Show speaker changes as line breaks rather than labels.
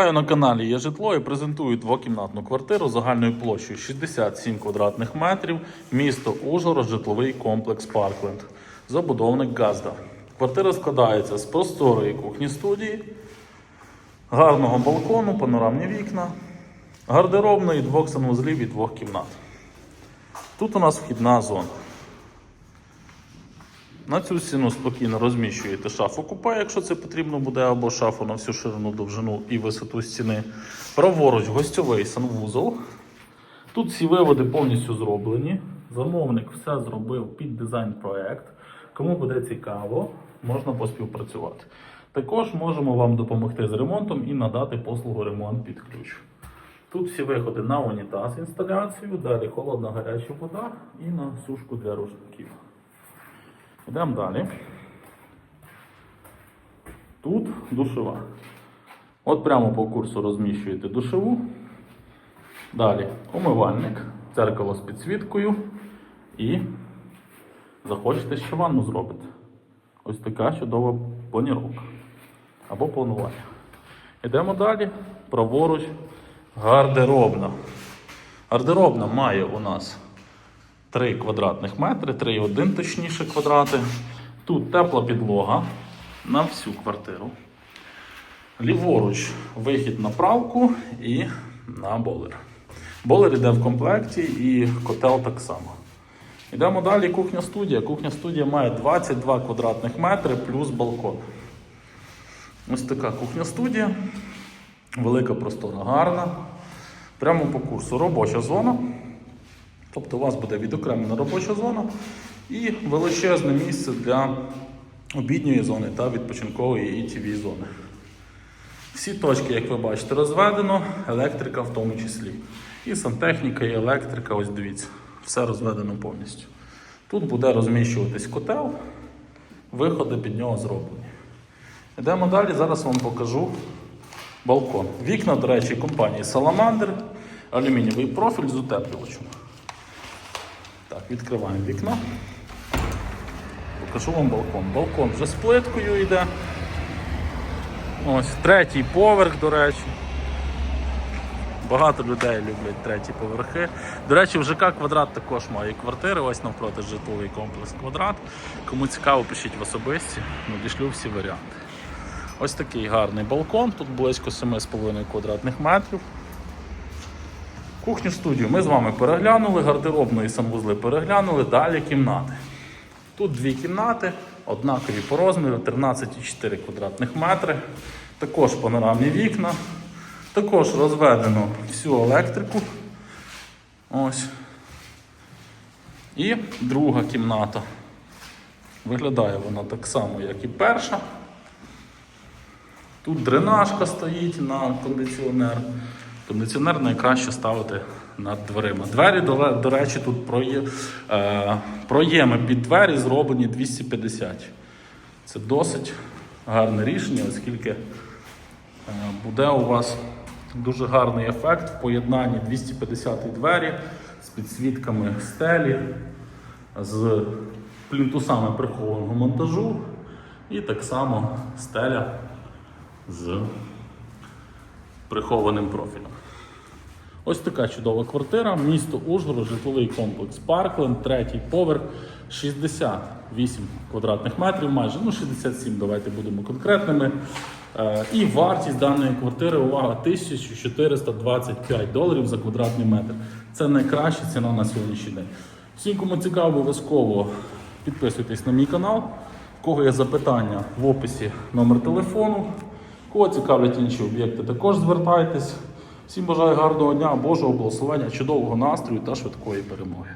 На каналі Є житло і презентую двокімнатну квартиру загальною площею 67 квадратних метрів, місто Ужгород, житловий комплекс Паркленд. Забудовник Газда. Квартира складається з просторої кухні студії, гарного балкону, панорамні вікна, гардеробної двох санвузлів і двох кімнат. Тут у нас вхідна зона. На цю стіну спокійно розміщуєте шафу купе, якщо це потрібно буде, або шафу на всю ширину, довжину і висоту стіни. Праворуч гостьовий санвузол. Тут всі виводи повністю зроблені. Замовник все зробив під дизайн-проект. Кому буде цікаво, можна поспівпрацювати. Також можемо вам допомогти з ремонтом і надати послугу ремонт під ключ. Тут всі виходи на унітаз інсталяцію, далі холодна гаряча вода і на сушку для рушників. Йдемо далі. Тут душова. От прямо по курсу розміщуєте душову. Далі умивальник, дзеркало з підсвіткою і захочете ще ванну зробити. Ось така чудова планіровка або планування. Йдемо далі. Праворуч гардеробна. Гардеробна має у нас 3 квадратних метри, 3,1 точніше квадрати. Тут тепла підлога на всю квартиру. Ліворуч вихід на правку і на болер. Болер йде в комплекті і котел так само. Йдемо далі. Кухня студія. Кухня студія має 22 квадратних метри плюс балкон. Ось така кухня студія. Велика простора, гарна. Прямо по курсу робоча зона. Тобто у вас буде відокремлена робоча зона і величезне місце для обідньої зони та відпочинкової і тв зони. Всі точки, як ви бачите, розведено, електрика в тому числі. І сантехніка, і електрика, ось дивіться, все розведено повністю. Тут буде розміщуватись котел, виходи під нього зроблені. Йдемо далі, зараз вам покажу балкон. Вікна, до речі, компанії Salamander, алюмінієвий профіль з утеплювачем. Так, відкриваємо вікно. Покажу вам балкон. Балкон вже з плиткою йде. Ось третій поверх, до речі. Багато людей люблять треті поверхи. До речі, в ЖК квадрат також має квартири. Ось навпроти житловий комплекс квадрат. Кому цікаво, пишіть в особисті, надішлю всі варіанти. Ось такий гарний балкон, тут близько 7,5 квадратних метрів. Кухню студію ми з вами переглянули, гардеробну і санвузли переглянули, далі кімнати. Тут дві кімнати, однакові по розміру, 13,4 квадратних метри. Також панорамні вікна. Також розведено всю електрику. Ось. І друга кімната. Виглядає вона так само, як і перша. Тут дренажка стоїть на кондиціонер. Кондиціонер найкраще ставити над дверима. Двері, до, до речі, тут проє, е, проєми під двері зроблені 250. Це досить гарне рішення, оскільки е, буде у вас дуже гарний ефект в поєднанні 250 двері з підсвітками стелі, з плінтусами прихованого монтажу і так само стеля з прихованим профілем. Ось така чудова квартира. Місто Ужгород, житловий комплекс Паркленд, третій поверх, 68 квадратних метрів, майже ну 67, давайте будемо конкретними. Е, І вартість даної квартири, увага, 1425 доларів за квадратний метр. Це найкраща ціна на сьогоднішній день. Всім, кому цікаво, обов'язково підписуйтесь на мій канал. В кого є запитання в описі номер телефону. Кого цікавлять інші об'єкти, також звертайтесь. Всім бажаю гарного дня, Божого благословення, чудового настрою та швидкої перемоги.